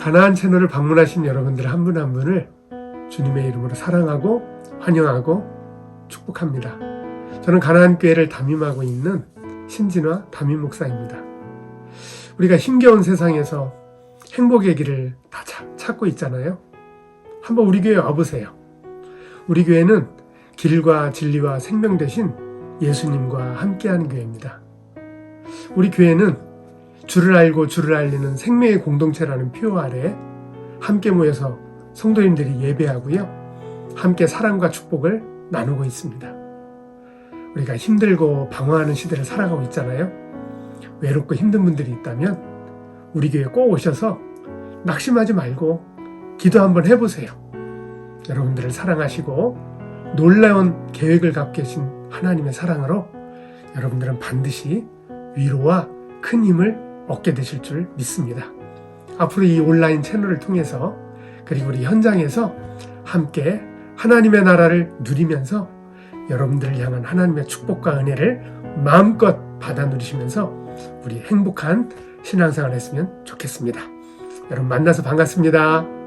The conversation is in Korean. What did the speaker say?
가나안 채널을 방문하신 여러분들 한분한 분을 주님의 이름으로 사랑하고 환영하고 축복합니다. 저는 가나안 교회를 담임하고 있는 신진화 담임 목사입니다. 우리가 힘겨운 세상에서 행복의 길을 다 찾- 찾고 있잖아요. 한번 우리 교회 와보세요. 우리 교회는 길과 진리와 생명 대신 예수님과 함께하는 교회입니다. 우리 교회는 주를 알고 주를 알리는 생명의 공동체라는 표 아래 함께 모여서 성도님들이 예배하고요. 함께 사랑과 축복을 나누고 있습니다. 우리가 힘들고 방황하는 시대를 살아가고 있잖아요. 외롭고 힘든 분들이 있다면 우리 교회 꼭 오셔서 낙심하지 말고 기도 한번 해보세요. 여러분들을 사랑하시고 놀라운 계획을 갖고 계신 하나님의 사랑으로 여러분들은 반드시 위로와 큰 힘을 얻게 되실 줄 믿습니다. 앞으로 이 온라인 채널을 통해서 그리고 우리 현장에서 함께 하나님의 나라를 누리면서 여러분들을 향한 하나님의 축복과 은혜를 마음껏 받아 누리시면서 우리 행복한 신앙생활 했으면 좋겠습니다. 여러분 만나서 반갑습니다.